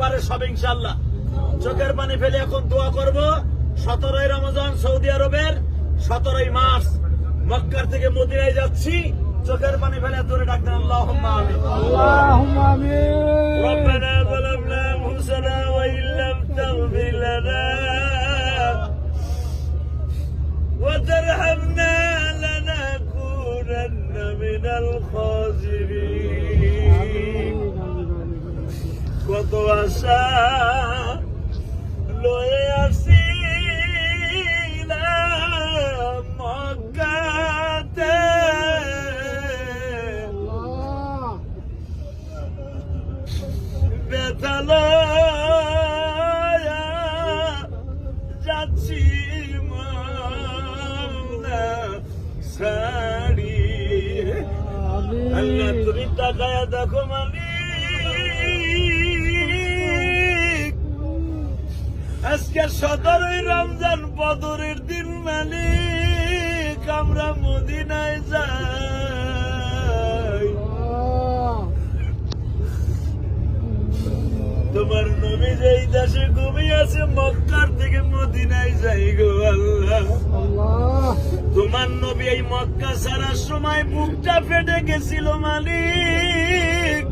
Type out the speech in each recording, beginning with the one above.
পারে সব ইনশাল্লাহ চোখের পানি ফেলে এখন দোয়া করব, সতেরোই রমজান সৌদি আরবের সতেরোই মার্চ। মক্কার থেকে মদিনায় যাচ্ছি, চোখের পানি ফেলে দূরে ডাক্তার আল্লাহ আমিন। কত আশা লয়ে আসি মগাতে বেতালা যাচ্ছি মাওলা সারি আল্লাহ তুমি তাকায় দেখো মালিক। আজকে সতেরোই রমজান বদরের দিন মানে আমরা মদিনায় যাই। তোমার নবী যেই দেশে ঘুমিয়ে আছে মক্কার থেকে মদিনায় যাই গো আল্লাহ। তোমার নবী এই মক্কা সারা সময় বুকটা ফেটে গেছিল মালিক।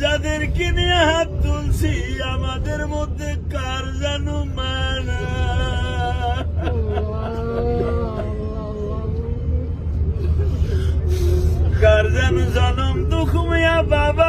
যাদের কিনে হাত তুলছি হাতের মধ্যে কার যেন মানা কার যেন জনম দুঃখ মিয়া বাবা